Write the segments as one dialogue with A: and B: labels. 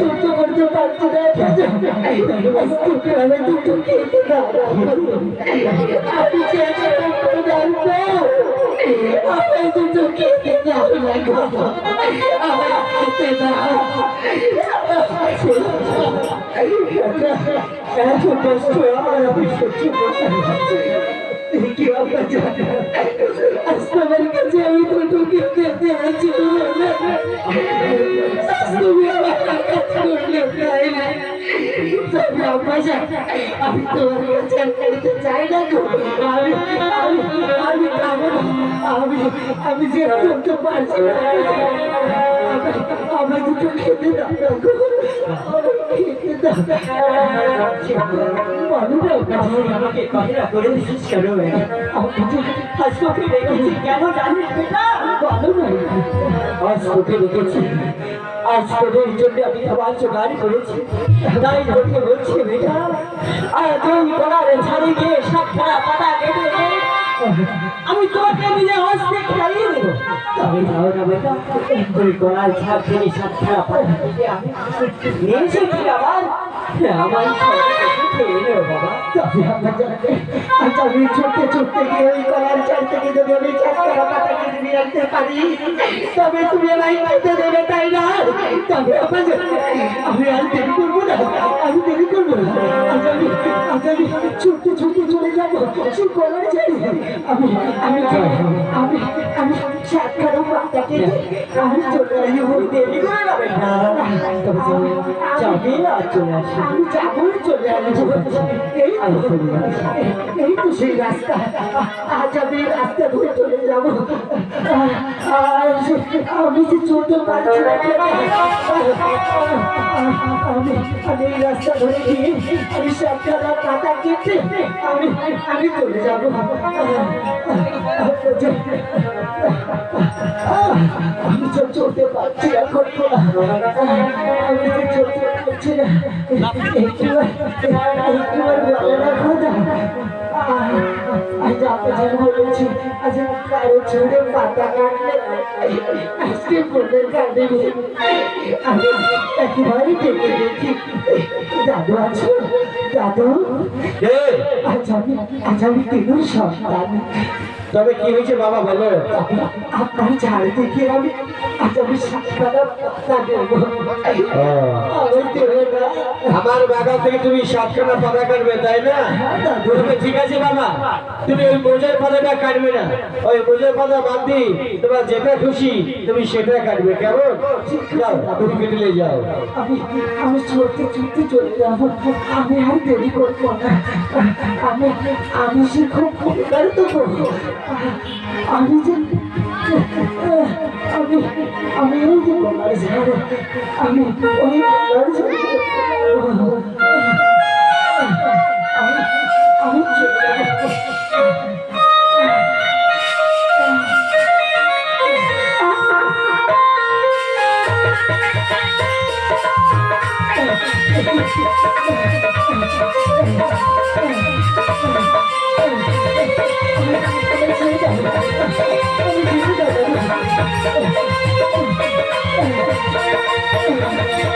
A: সহ্য করতে পারছি না আমি দুটো খেতে দাও আমি জানব আমি দুটো খেতে দাও আমার খেতে দাও এত কষ্ট আমার আমি সহ্য করতে পারছি। কি আপনার আসমানের কাছে আমি দুটো খেতে দিয়েছি তুমি আমার কাজ করলে না
B: আজ তোকে তোদের জন্য আমি খাবার জোগাড় করেছি তাই তোকে বলছি বেটা আর গিয়ে সব খেলা আমি তোমাকে নিজে হস্তে খাইয়ে তবে যাও না। বেটা গলার ছাপ সব খেলা পাতা কেটে আমি
A: আজ আমি ছুটতে ছুটতে আমি তুমি আমায় খেতে তাই না? তবে আমি আর দেরি করব না। আমি দেরি করব না। আজ আমি আমি ছুটতে চলে যাব। সেই আমি আমি আমি আমি চারখানা আমি এই তো সেই রাস্তা আজ আমি চলে যাব আমি যে চলতে পারছি আমি এই রাস্তা ধরে গিয়ে আমি সবটা পাতা কেটে আমি আমি চলে যাব। আমি তো চলতে পারছি আমি তো চলতে পারছি না। একটুবার একটুবার ভালো রাখো না। আজ আপনার বলেছি আজ কারও ছেড়ে পাতা কাটলে আজকে বোনের কাটে আমি একেবারে দেখি। দাদু আছে? দাদু? আজ আমি আজ আমি তিনুর সন্তান।
B: তবে কি হয়েছে বাবা বলো?
A: আপনার ঝাড় থেকে আমি আমি না।
B: আমার বাগান থেকে তুমি সাতখানা পাতা কাটবে তাই না? তবে ঠিক আছে বাবা তুমি ওই মোজের পাতাটা কাটবে না। ওই মোজের পাতা বাদ দি তোমার যেটা খুশি তুমি সেটা কাটবে কেমন? যাও তুমি কেটে যাও।
A: আমি আমি ছুটতে চলে যাব। আমি আর দেরি করব না। আমি আমি সে খুব করব আমি যে আমি আমি ওই যে আমি ওই আমি আমি Thank you.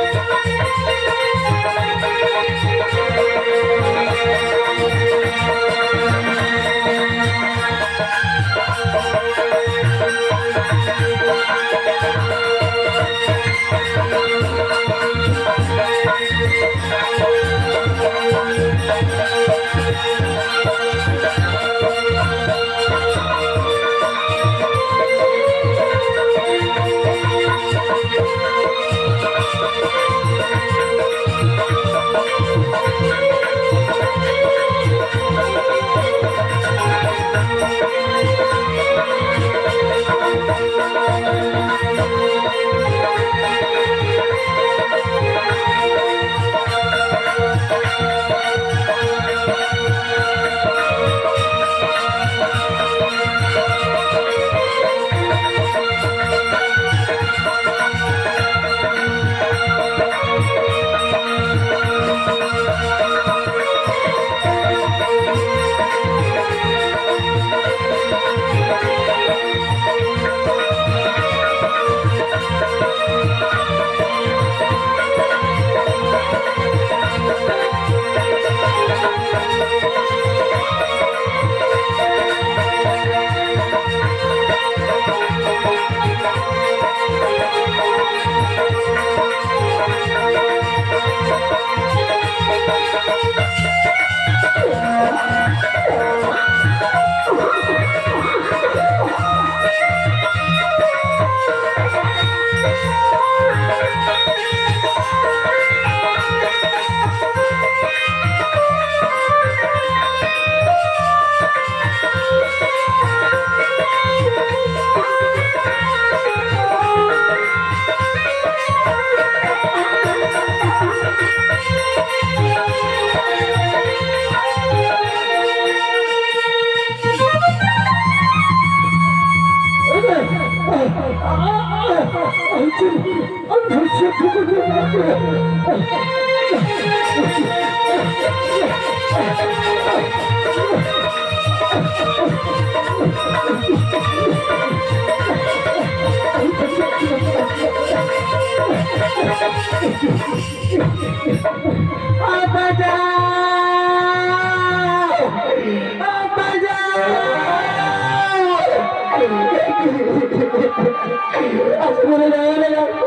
A: চলে যাব আমি সহ্য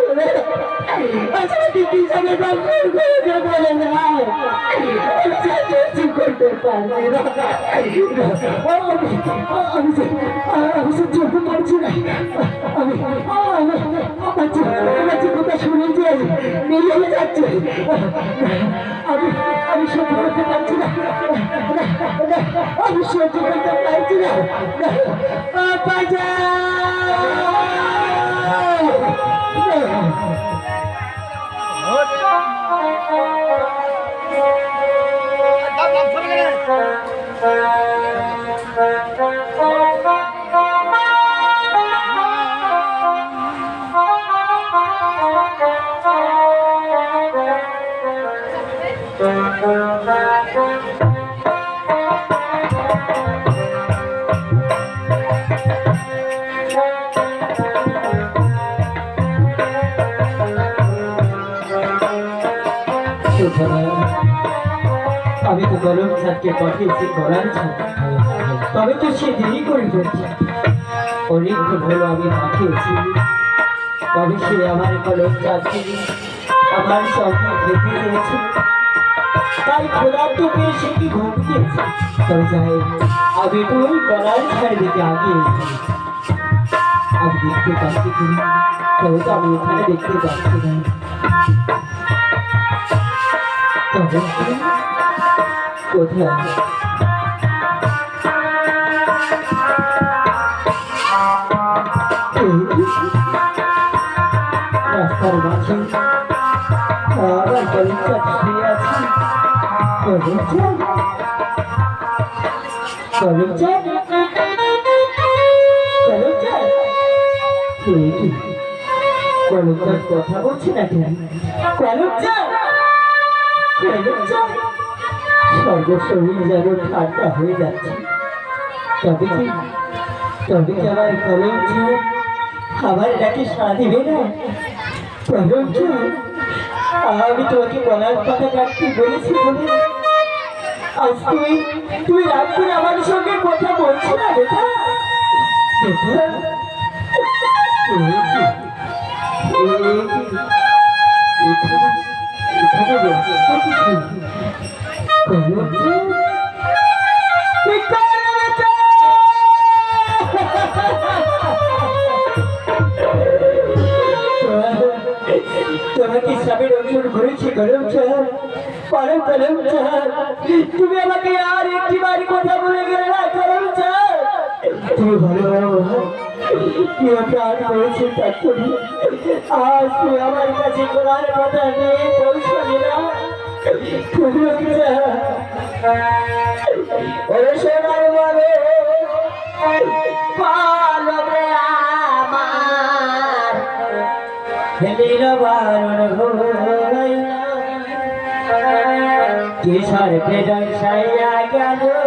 A: দিদি করে বলে না করতে পারছি না আমি আমি না আমি বাচ্চা বাচ্চা যে বেরিয়ে যাচ্ছে আমি সহ্য করতে পারছি না আমি করতে পারছি না বাঁচাও
B: সুতরাং গরম ছাদকে পাঠিয়েছি করার ছাদ তবে তো সে দেরি করে ফেলছে। অনেকক্ষণ হলো আমি পাঠিয়েছি তবে সে আমার কলম চাচ্ছে আমার সঙ্গে খেতে চেয়েছে তাই খোদার তো পেয়ে সে কি ঘুম দিয়েছে তবে যাই আমি তো ওই কলার ছাড় দিকে আগে আমি দেখতে পাচ্ছি তবে তো আমি ওখানে দেখতে পাচ্ছি না। কোথায় রাস্তার মাঝে আবার কলিজা শুয়ে আছে কলিজা কলিজা কলিজা কলিজার কথা বলছি না কেন কলিজা কলিজা সর্বশরীর যেন ঠান্ডা হয়ে যাচ্ছে। তবে কি তবে কি আমার কলমছে আমার ডাকে সাড়া দিবে না? কলমছে আমি তোমাকে বলার কথা কাটতে বলেছি বলে আজ তুই তুই রাত করে আমার সঙ্গে কথা বলছি না বেটা বেটা তুই তোমাকে স্বামীর অনুসরণ করেছি গরম চার পরম গরম চার তুমি আমাকে আর একটি বাড়ি কথা বলে গেলে না গরম চার তুমি ভালো কি প্রাণ করেছে তার জন্য আজ তুমি আমার কাছে করার কথা নিয়ে পৌঁছাবে না? ওরে সোনার বলে পালবে আমার হেলিল বারণ ঘোরাইলা কিশোর বেদন সাইয়া গেল?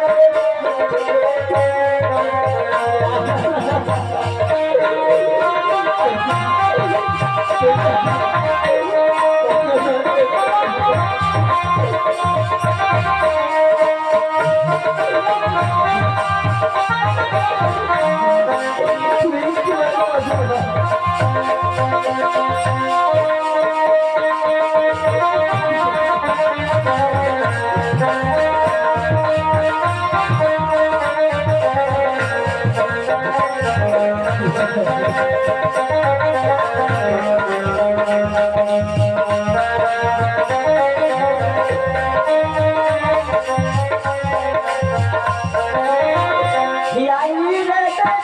A: তুমি কি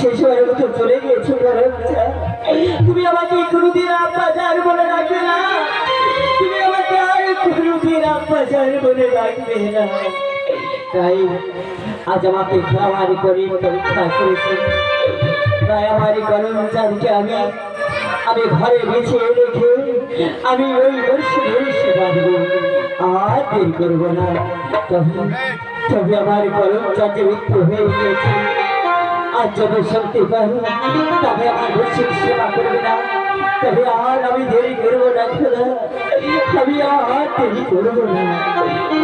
B: শেষ হয়ে মতো চলে গিয়েছো তুমি আমাকে কোনোদিন আব্বাজার বলে রাখবে না। তুমি আমাকে আর কোনোদিন আব্বাজার বলে রাখবে না। তাই আজ আমাকে খাওয়ার করে পরীক্ষা করেছে। তাই আমার গরম চাঁদকে আমি আমি ঘরে বিছিয়ে রেখে আমি ওই বর্ষে বর্ষে বাঁধবো আর দেরি করব না। তবে তবে আমার গরম চাঁদে মৃত্যু হয়ে গিয়েছে। আর যবে শক্তি পাই তবে আমার বর্ষের সেবা করবে না। তবে আর আমি দেরি করব না খোদা আমি আর দেরি করব না।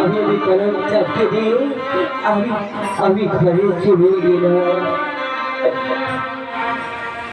B: আমি আমি কলম চাপতে দিয়ে আমি আমি ঘরে চলে গেলাম।